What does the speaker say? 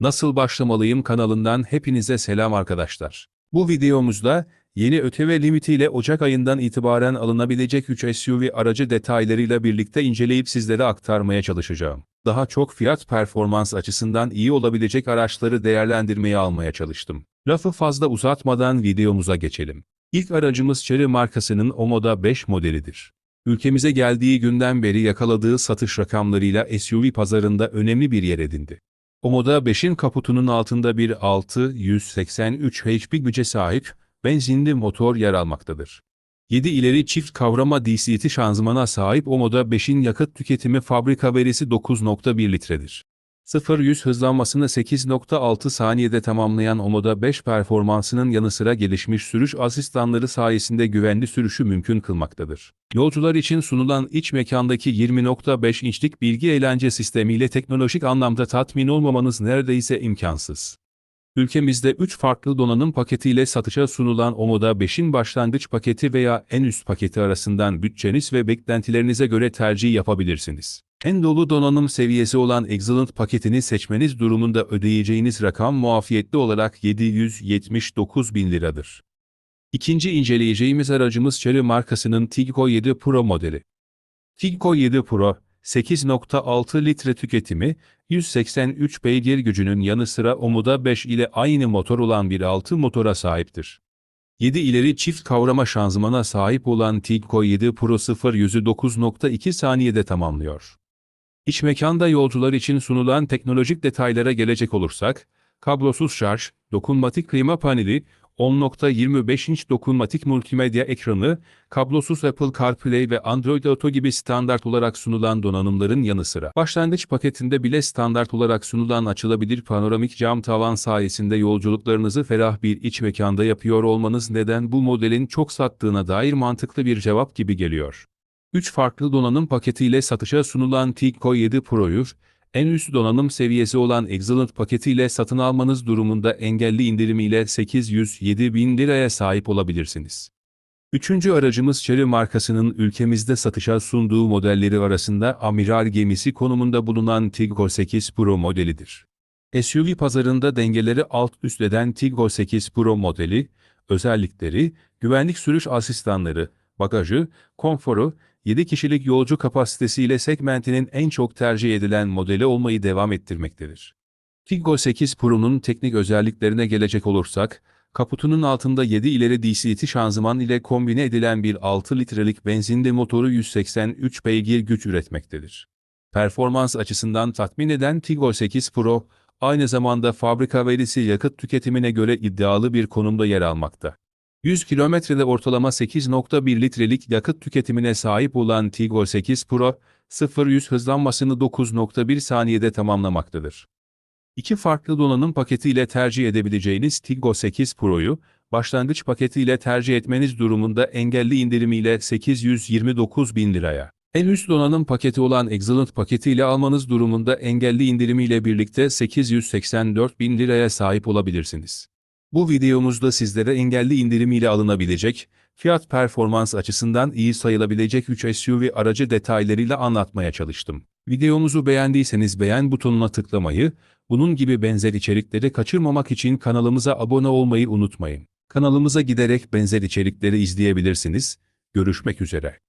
Nasıl Başlamalıyım kanalından hepinize selam arkadaşlar. Bu videomuzda yeni ÖTV limitiyle Ocak ayından itibaren alınabilecek 3 SUV aracı detaylarıyla birlikte inceleyip sizlere aktarmaya çalışacağım. Daha çok fiyat performans açısından iyi olabilecek araçları değerlendirmeye almaya çalıştım. Lafı fazla uzatmadan videomuza geçelim. İlk aracımız Chery markasının Omoda 5 modelidir. Ülkemize geldiği günden beri yakaladığı satış rakamlarıyla SUV pazarında önemli bir yer edindi. Omoda 5'in kaputunun altında bir 683 HP güce sahip benzinli motor yer almaktadır. 7 ileri çift kavrama DCT şanzımana sahip Omoda 5'in yakıt tüketimi fabrika verisi 9.1 litredir. 0-100 hızlanmasını 8.6 saniyede tamamlayan Omoda 5 performansının yanı sıra gelişmiş sürüş asistanları sayesinde güvenli sürüşü mümkün kılmaktadır. Yolcular için sunulan iç mekandaki 20.5 inçlik bilgi eğlence sistemiyle teknolojik anlamda tatmin olmamanız neredeyse imkansız. Ülkemizde 3 farklı donanım paketiyle satışa sunulan Omoda 5'in başlangıç paketi veya en üst paketi arasından bütçeniz ve beklentilerinize göre tercih yapabilirsiniz. En dolu donanım seviyesi olan Excellent paketini seçmeniz durumunda ödeyeceğiniz rakam muafiyetli olarak 779 bin liradır. İkinci inceleyeceğimiz aracımız Chery markasının Tiggo 7 Pro modeli. Tiggo 7 Pro, 8.6 litre tüketimi, 183 beygir gücünün yanı sıra Omuda 5 ile aynı motor olan bir 6 motora sahiptir. 7 ileri çift kavrama şanzımana sahip olan Tiggo 7 Pro 0 yüzü 9.2 saniyede tamamlıyor. İç mekanda yolcular için sunulan teknolojik detaylara gelecek olursak, kablosuz şarj, dokunmatik klima paneli, 10.25 inç dokunmatik multimedya ekranı, kablosuz Apple CarPlay ve Android Auto gibi standart olarak sunulan donanımların yanı sıra, başlangıç paketinde bile standart olarak sunulan açılabilir panoramik cam tavan sayesinde yolculuklarınızı ferah bir iç mekanda yapıyor olmanız neden bu modelin çok sattığına dair mantıklı bir cevap gibi geliyor. 3 farklı donanım paketiyle satışa sunulan Tiggo 7 Pro'yu, en üst donanım seviyesi olan Excellent paketiyle satın almanız durumunda engelli indirimiyle 807 bin liraya sahip olabilirsiniz. Üçüncü aracımız Chery markasının ülkemizde satışa sunduğu modelleri arasında amiral gemisi konumunda bulunan Tiggo 8 Pro modelidir. SUV pazarında dengeleri alt üst eden Tiggo 8 Pro modeli, özellikleri, güvenlik sürüş asistanları, bagajı, konforu, 7 kişilik yolcu kapasitesiyle segmentinin en çok tercih edilen modeli olmayı devam ettirmektedir. Tiggo 8 Pro'nun teknik özelliklerine gelecek olursak, kaputunun altında 7 ileri DCT şanzıman ile kombine edilen bir 6 litrelik benzinli motoru 183 beygir güç üretmektedir. Performans açısından tatmin eden Tiggo 8 Pro, aynı zamanda fabrika verisi yakıt tüketimine göre iddialı bir konumda yer almakta. 100 kilometrede ortalama 8.1 litrelik yakıt tüketimine sahip olan Tiggo 8 Pro, 0-100 hızlanmasını 9.1 saniyede tamamlamaktadır. İki farklı donanım paketiyle tercih edebileceğiniz Tiggo 8 Pro'yu, başlangıç paketiyle tercih etmeniz durumunda engelli indirimiyle 829 bin liraya. En üst donanım paketi olan Excellent paketiyle almanız durumunda engelli indirimiyle birlikte 884 bin liraya sahip olabilirsiniz. Bu videomuzda sizlere engelli indirimiyle alınabilecek, fiyat performans açısından iyi sayılabilecek 3 SUV aracı detaylarıyla anlatmaya çalıştım. Videomuzu beğendiyseniz beğen butonuna tıklamayı, bunun gibi benzer içerikleri kaçırmamak için kanalımıza abone olmayı unutmayın. Kanalımıza giderek benzer içerikleri izleyebilirsiniz. Görüşmek üzere.